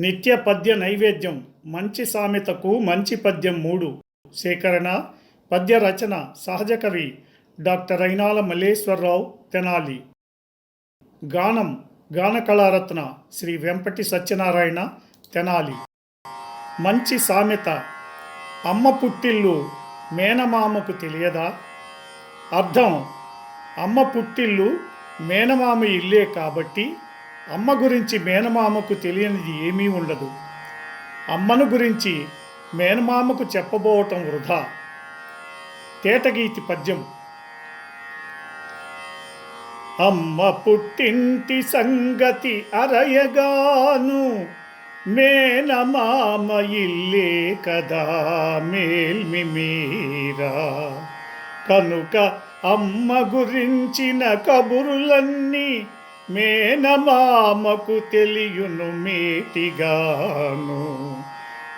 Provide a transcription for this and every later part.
నిత్య పద్య నైవేద్యం మంచి సామెతకు మంచి పద్యం మూడు. సేకరణ పద్య రచన సహజ కవి డాక్టర్ అయినాల మల్లేశ్వరరావు తెనాలి. గానం గాన కళారత్న శ్రీ వెంపటి సత్యనారాయణ తెనాలి. మంచి సామెత అమ్మ పుట్టిల్లు మేనమామకు తెలియదా? అర్థం అమ్మ పుట్టిల్లు మేనమామ ఇల్లే కాబట్టి అమ్మ గురించి మేనమామకు తెలియనిది ఏమీ ఉండదు. అమ్మను గురించి మేనమామకు చెప్పబోవటం వృధా. తేటగీతి పద్యం. అమ్మ పుట్టింటి సంగతి అరయగాను మేనమామ ఇల్లే కదా మేల్మి మీరా. కనుక అమ్మ గురించిన కబురులన్నీ మేనమామకు తెలియును మేటిగాను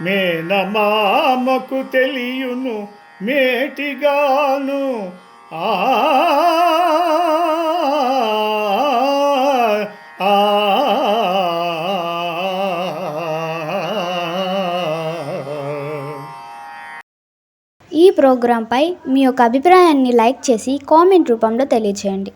మేనమామకు తెలియును మేటిగాను ఆ ఆ ఈ ప్రోగ్రాంపై మీ యొక్క అభిప్రాయాన్ని లైక్ చేసి కామెంట్ రూపంలో తెలియచేయండి